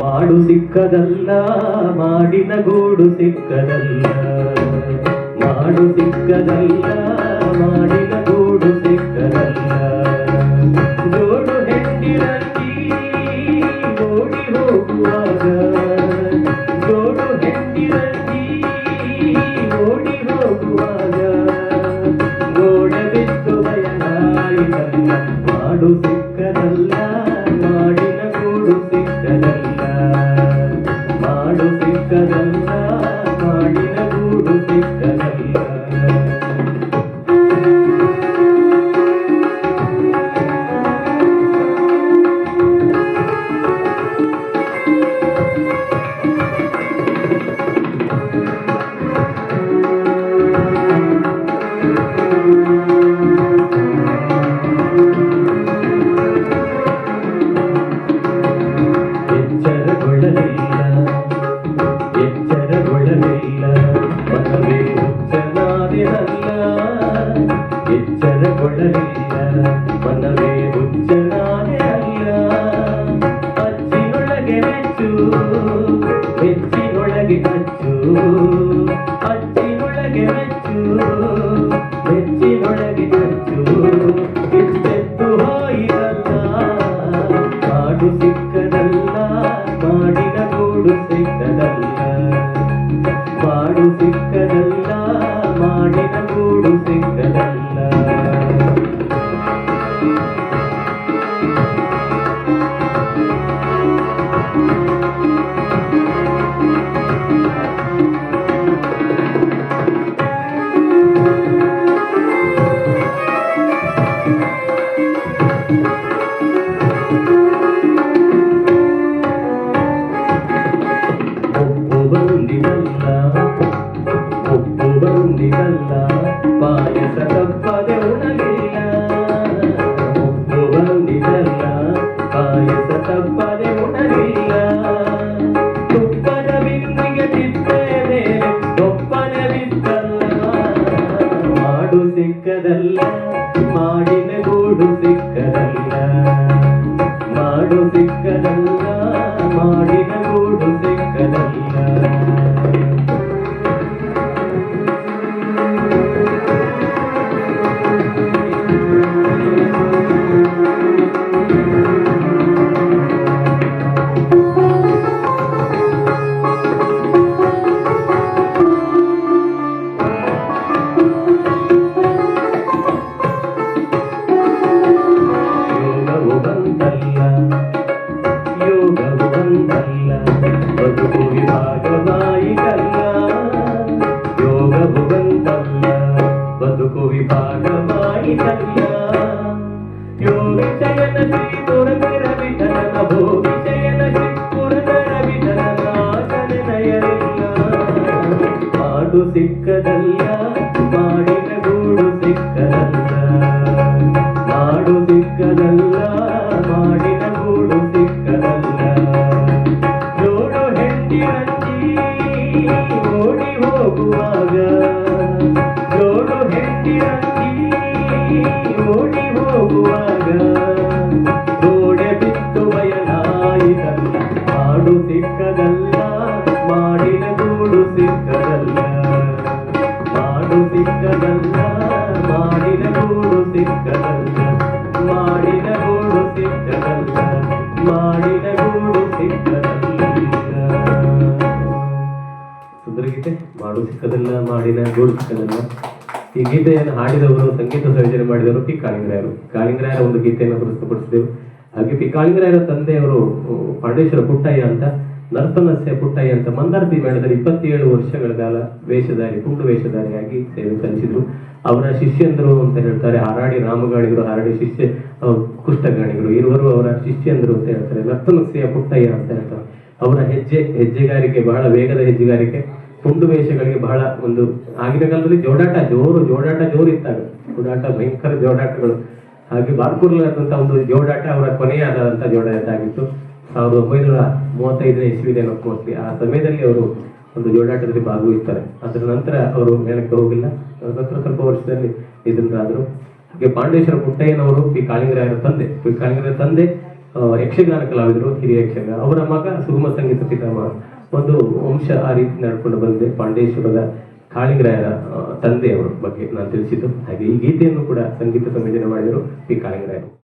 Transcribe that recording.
ಮಾಡು ಸಿಕ್ಕದಲ್ಲ ಮಾಡಿದ ಗೂಡು ಸಿಕ್ಕದಲ್ಲ. ಮಾಡು ಸಿಕ್ಕದಲ್ಲ ಮಾಡಿದ ಗೂಡು ಸಿಕ್ಕದಲ್ಲ. ಎಚ್ಚರಗೊಳ್ಳಲಿಲ್ಲ ಮನವೇ ಅಲ್ಲ ಅಚ್ಚಿನೊಳಗೆ ಮೆಚ್ಚು ಮೆಚ್ಚಿನೊಳಗೆ ಹಚ್ಚು ಅಚ್ಚಿನೊಳಗೆ ಮೆಚ್ಚು ಮೆಚ್ಚಿನೊಳಗೆ ಹಚ್ಚು ಎಚ್ಚೆತ್ತು ಹೋಯಿರಲ್ಲ ಕಾಡು ಸಿಕ್ಕದಲ್ಲ ಮಾಡಿದ ಗೂಡು ಸಿಕ್ಕದಲ್ಲ ಮಾಡು ಸಿಕ್ಕದಲ್ಲ ಮಾಡಿದ ಗೂಡು ಸಿಕ್ಕದಲ್ಲ. ಪಾಯಸ ತಪ್ಪದೆ ಉಣಲಿಲ್ಲ. ಒಪ್ಪು ಬಂದಿದಲ್ಲ ಪಾಯಸ ತಪ್ಪದೆ ಉಣಲಿಲ್ಲ ತುಪ್ಪದ ಬಿಂದಿಗೆ ತಿಪ್ಪೆ ಮೇಲೆ ಒಪ್ಪನ ಬಿತ್ತಲ್ಲ ಮಾಡು ಸಿಕ್ಕದಲ್ಲ ಮಾಡಿನ ಗೂಡು ಸಿಕ್ಕದಲ್ಲ ಸಿಕ್ಕದಲ್ಲ, ಮಾಡಿದ ಗೂಡು ಸಿಕ್ಕದಲ್ಲ. ಮಾಡು ಸಿಕ್ಕದಲ್ಲ, ಮಾಡಿದ ಗೂಡು ಸಿಕ್ಕದಲ್ಲ. ಜೋಡು ಹೆಂಡಿರಲ್ಲಿ ಓಡಿ ಹೋಗುವಾಗ. ಜೋಡು ಹೆಂಡಿರಲ್ಲಿ ಓಡಿ ಹೋಗುವಾಗ. ಸುಂದರಗೀತೆ ಮಾಡು ಸಿಕ್ಕದಲ್ಲ ಮಾಡಿನ ಈ ಗೀತೆಯನ್ನು ಹಾಡಿದವರು, ಸಂಗೀತ ಸಂಯೋಜನೆ ಮಾಡಿದವರು ಪಿ. ಕಾಳಿಂಗರಾಯರು. ಕಾಳಿಂಗರಾಯರ ಒಂದು ಗೀತೆಯನ್ನು ಪ್ರಸ್ತುತಪಡಿಸಿದೆವು. ಹಾಗೆ ಪಿ. ಕಾಳಿಂಗರಾಯರ ತಂದೆಯವರು ಪಾಂಡೇಶ್ವರ ಪುಟ್ಟಯ್ಯ ಅಂತ ನರ್ತನಸ್ಯ ಪುಟ್ಟಯ್ಯ ಅಂತ, ಮಂದಾರತಿ ಮೇಳದಲ್ಲಿ ಇಪ್ಪತ್ತೇಳು ವರ್ಷಗಳ ಕಾಲ ವೇಷಧಾರಿ ಪುಂಡು ವೇಷಧಾರಿಯಾಗಿ ಸೇವೆ ಸಲ್ಲಿಸಿದ್ರು. ಅವರ ಶಿಷ್ಯಂದರು ಅಂತ ಹೇಳ್ತಾರೆ, ಹಾರಾಡಿ ರಾಮಗಾಣಿಗರು, ಹಾರಾಡಿ ಶಿಷ್ಯ ಕುಷ್ಟಗಾಣಿಗಳು ಇರುವರು ಅವರ ಶಿಷ್ಯಂದರು ಅಂತ ಹೇಳ್ತಾರೆ. ನರ್ತನಸ್ಯ ಪುಟ್ಟಯ್ಯ ಅಂತ ಹೇಳ್ತಾರೆ. ಅವರ ಹೆಜ್ಜೆ, ಹೆಜ್ಜೆಗಾರಿಕೆ, ಬಹಳ ವೇಗದ ಹೆಜ್ಜೆಗಾರಿಕೆ. ಪುಂಡು ವೇಷಗಳಿಗೆ ಬಹಳ ಒಂದು ಆಗಿನ ಕಾಲದಲ್ಲಿ ಜೋಡಾಟ, ಜೋರು ಜೋಡಾಟ, ಜೋರು ಇತ್ತಾಗ ಜೋಡಾಟ, ಭಯಂಕರ ಜೋಡಾಟಗಳು. ಹಾಗೆ ಬಾರ್ಕೂರ್ಲಾದಂತ ಒಂದು ಜೋಡಾಟ ಅವರ ಕೊನೆಯಾದಂತ ಜೋಡಾಟ ಆಗಿತ್ತು ಸಾವಿರದ ಒಂಬೈನೂರ ಮೂವತ್ತೈದನೇ ಇಸ್ವಿದೇನೋ ಮೋಸ್ಟ್ಲಿ ಆ ಸಮಯದಲ್ಲಿ ಅವರು ಒಂದು ಜೋಡಾಟದಲ್ಲಿ ಭಾಗವಹಿಸ್ತಾರೆ. ಅದರ ನಂತರ ಅವರು ಮೇಲಕ್ಕೆ ಹೋಗಿಲ್ಲ. ಅದರ ನಂತರ ಸ್ವಲ್ಪ ವರ್ಷದಲ್ಲಿ ಇದ್ರಾದ್ರು ಹಾಗೆ ಪಾಂಡೇಶ್ವರ ಪುಟ್ಟಯ್ಯನವರು ಪಿ. ಕಾಳಿಂಗರಾಯರ ತಂದೆ. ಪಿ. ಕಾಳಿಂಗರಾಯರ ತಂದೆ ಯಕ್ಷಗಾನ ಕಲಾವಿದರು, ಹಿರಿಯ ಯಕ್ಷಗಾನ. ಅವರ ಮಗ ಸುಗಮ ಸಂಗೀತ ಪಿತಾಮಹ. ಒಂದು ವಂಶ ಆ ರೀತಿ ನಡ್ಕೊಂಡು ಬಂದಿದೆ. ಪಾಂಡೇಶ್ವರದ ಕಾಳಿಂಗರಾಯರ ತಂದೆಯವರ ಬಗ್ಗೆ ನಾನು ತಿಳಿಸಿದ್ದು. ಹಾಗೆ ಈ ಗೀತೆಯನ್ನು ಕೂಡ ಸಂಗೀತ ಸಂಯೋಜನೆ ಮಾಡಿದರು ಪಿ ಕಾಳಿಂಗರಾಯರು.